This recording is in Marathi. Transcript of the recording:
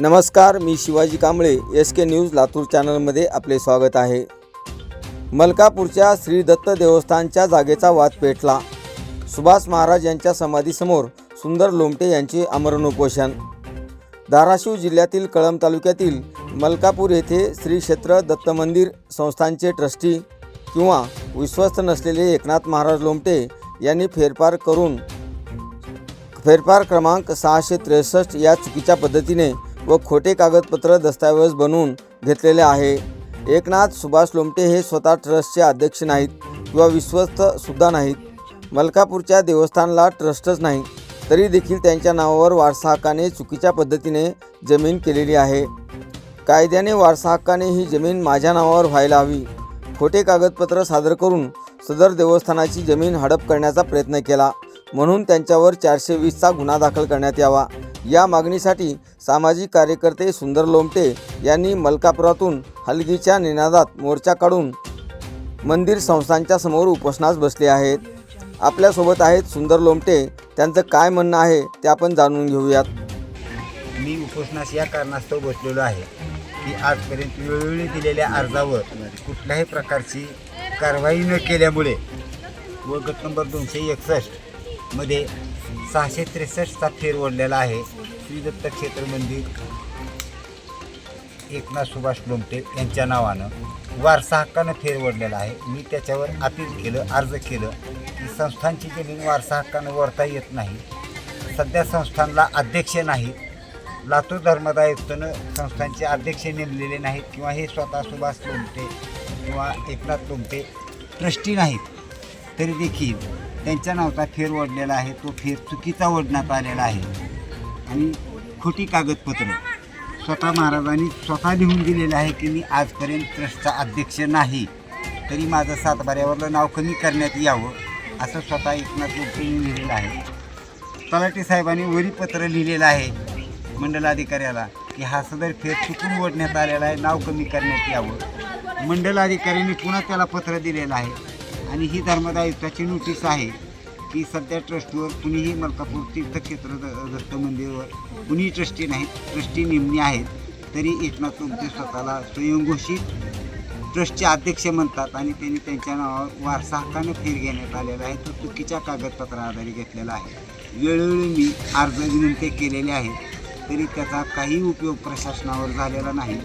नमस्कार मी Shivaji Kamble S K news Latur चॅनलमध्ये आपले स्वागत आहे. मलकापूरच्या श्री दत्त देवस्थानच्या जागेचा वाद पेटला. सुभाष महाराज यांच्या समाधीसमोर सुंदर लोमटे यांचे आमरण उपोषण. धाराशिव जिल्ह्यातील कळंब तालुक्यातील मलकापूर येथे श्री क्षेत्र दत्त मंदिर संस्थांचे ट्रस्टी किंवा विश्वस्त नसलेले एकनाथ महाराज लोमटे यांनी फेरफार करून फेरफार क्रमांक सहाशे त्रेसष्ट या चुकीच्या पद्धतीने व खोटे कागदपत्र दस्तऐवज बनवून घेतलेले आहे. एकनाथ सुभाष लोमटे हे स्वतः ट्रस्टचे अध्यक्ष नाहीत किंवा विश्वस्त सुद्धा नाहीत. मलकापूरच्या देवस्थानला ट्रस्टच नाही तरी देखील त्यांच्या नावावर वारसा हक्काने चुकीच्या पद्धतीने जमीन केलेली आहे. कायद्याने वारसा हक्काने ही जमीन माझ्या नावावर व्हायला हवी. खोटे कागदपत्र सादर करून सदर देवस्थानाची जमीन हडप करण्याचा प्रयत्न केला म्हणून त्यांच्यावर चारशे वीसचा गुन्हा दाखल करण्यात यावा. या मागणीसाठी सामाजिक कार्यकर्ते सुंदर लोमटे यांनी मलकापुरातून हलगीच्या निनादात मोर्चा काढून मंदिर संस्थांच्या समोर उपोषणास बसले आहेत. आपल्यासोबत आहेत सुंदर लोमटे. त्यांचं काय म्हणणं आहे ते आपण जाणून घेऊयात. मी उपोषणास या कारणास्तव बसलेलो आहे की आजपर्यंत वेळोवेळी दिलेल्या अर्जावर कुठल्याही प्रकारची कारवाई न केल्यामुळे व गट नंबर दोनशे एकसष्टमध्ये सहाशे त्रेसष्टचा फेर ओढलेला आहे. श्री दत्त क्षेत्र मंदिर एकनाथ सुभाष लोमटे यांच्या नावानं वारसा हक्कानं फेर ओढलेला आहे. मी त्याच्यावर अपील केलं अर्ज केलं की संस्थांची जमीन वारसा हक्कानं वरता येत नाही. सध्या संस्थानला अध्यक्ष नाहीत. लातूर धर्मदायुक्तनं संस्थांचे अध्यक्ष नेमलेले नाहीत किंवा हे स्वतः सुभाष लोमटे किंवा एकनाथ लोमटे ट्रस्टी नाहीत तरी देखील त्यांच्या नावाचा फेर ओढलेला आहे तो फेर चुकीचा ओढण्यात आलेला आहे. आणि खोटी कागदपत्र. स्वतः महाराजांनी स्वतः लिहून दिलेलं आहे की मी आजपर्यंत ट्रस्टचा अध्यक्ष नाही. तरी माझं सातबाऱ्यावरलं नाव कमी करण्यात यावं असं स्वतः एकनाथ लोमटेंनी लिहिलेलं आहे. तलाटे साहेबांनी वरी पत्र लिहिलेलं आहे मंडलाधिकाऱ्याला की हा सदर फेर चुकून ओढण्यात आलेला आहे नाव कमी करण्यात यावं. मंडलाधिकाऱ्यांनी पुन्हा त्याला पत्र दिलेलं आहे. आणि ही धर्मदायुक्ताची नोटीस आहे की सध्या ट्रस्टवर कुणीही मलकापूर तीर्थक्षेत्र दत्त मंदिरवर कुणीही ट्रस्टी नाहीत ट्रस्टी नेमणी आहेत. तरी एकनाथ तुमचे स्वतःला स्वयंघोषित ट्रस्टचे अध्यक्ष म्हणतात आणि त्यांनी त्यांच्या नावावर वारसा हक्काने फेर घेण्यात आलेला आहे. तो चुकीच्या कागदपत्राआधारे घेतलेला आहे. वेळोवेळी मी अर्ज विनंती केलेले आहेत तरी त्याचा काही उपयोग प्रशासनावर झालेला नाही.